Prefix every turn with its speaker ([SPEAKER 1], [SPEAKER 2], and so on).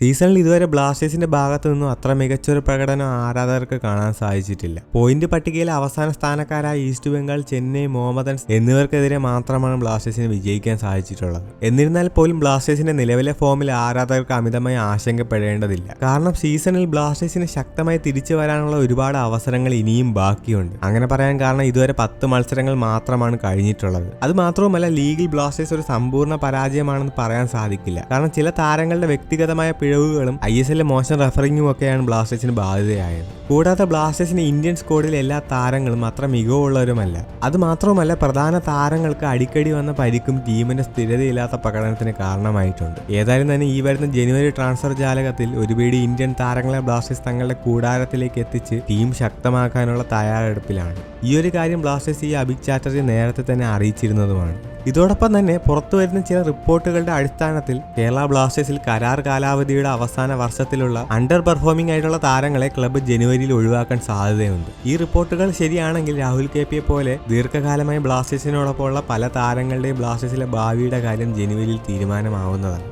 [SPEAKER 1] സീസണിൽ ഇതുവരെ ബ്ലാസ്റ്റേഴ്സിന്റെ ഭാഗത്തു നിന്നും അത്ര മികച്ചൊരു പ്രകടനം ആരാധകർക്ക് കാണാൻ സാധിച്ചിട്ടില്ല. പോയിന്റ് പട്ടികയിലെ അവസാന സ്ഥാനക്കാരായ ഈസ്റ്റ് ബംഗാൾ ചെന്നൈ മോഹമ്മദൻസ് എന്നിവർക്കെതിരെ മാത്രമാണ് ബ്ലാസ്റ്റേഴ്സിന് വിജയിക്കാൻ സാധിച്ചിട്ടുള്ളത്. എന്നിരുന്നാൽ പോലും ബ്ലാസ്റ്റേഴ്സിന്റെ നിലവിലെ ഫോമിൽ ആരാധകർക്ക് അമിതമായി ആശങ്കപ്പെടേണ്ടതില്ല. കാരണം സീസണിൽ ബ്ലാസ്റ്റേഴ്സിന് ശക്തമായി തിരിച്ചു വരാനുള്ള ഒരുപാട് അവസരങ്ങൾ ഇനിയും ബാക്കിയുണ്ട്. അങ്ങനെ പറയാൻ കാരണം ഇതുവരെ പത്ത് മത്സരങ്ങൾ മാത്രമാണ് കഴിഞ്ഞിട്ടുള്ളത്. അത് മാത്രവുമല്ല ലീഗിൽ ബ്ലാസ്റ്റേഴ്സ് ഒരു സമ്പൂർണ പരാജയമാണെന്ന് പറയാൻ സാധിക്കില്ല. കാരണം ചില താരങ്ങളുടെ വ്യക്തിഗതമായ പിഴവുകളും ഐ എസ് എല്ലിലെ മോശം റഫറിങ്ങും ഒക്കെയാണ് ബ്ലാസ്റ്റേഴ്സിന് ബാധ്യതയായത്. കൂടാതെ ബ്ലാസ്റ്റേഴ്സിന് ഇന്ത്യൻ സ്കോഡിലെ എല്ലാ താരങ്ങളും അത്ര മികവുള്ളവരുമല്ല. അത് മാത്രവുമല്ല പ്രധാന താരങ്ങൾക്ക് അടിക്കടി വന്ന പരിക്കും ടീമിന്റെ സ്ഥിരതയില്ലാത്ത പ്രകടനത്തിന് കാരണമായിട്ടുണ്ട്. ഏതായാലും തന്നെ ഈ വരുന്ന ജനുവരി ട്രാൻസ്ഫർ ജാലകത്തിൽ ഒരുപിടി ഇന്ത്യൻ താരങ്ങളെ ബ്ലാസ്റ്റേഴ്സ് തങ്ങളുടെ കൂടാരത്തിലേക്ക് എത്തിച്ച് ടീം ശക്തമാക്കാനുള്ള തയ്യാറെടുപ്പിലാണ്. ഈ ഒരു കാര്യം ബ്ലാസ്റ്റേഴ്സ് ഈ അഭിക് ചാറ്റർജി നേരത്തെ തന്നെ അറിയിച്ചിരുന്നതുമാണ്. ഇതോടൊപ്പം തന്നെ പുറത്തു വരുന്ന ചില റിപ്പോർട്ടുകളുടെ അടിസ്ഥാനത്തിൽ കേരള ബ്ലാസ്റ്റേഴ്സിൽ കരാർ കാലാവധിയുടെ അവസാന വർഷത്തിലുള്ള അണ്ടർ പെർഫോമിംഗ് ആയിട്ടുള്ള താരങ്ങളെ ക്ലബ്ബ് ജനുവരിയിൽ ഒഴിവാക്കാൻ സാധ്യതയുണ്ട്. ഈ റിപ്പോർട്ടുകൾ ശരിയാണെങ്കിൽ രാഹുൽ കെ പോലെ ദീർഘകാലമായി ബ്ലാസ്റ്റേഴ്സിനോടൊപ്പമുള്ള പല താരങ്ങളുടെയും ബ്ലാസ്റ്റേഴ്സിലെ ഭാവിയുടെ കാര്യം ജനുവരിയിൽ തീരുമാനമാവുന്നതാണ്.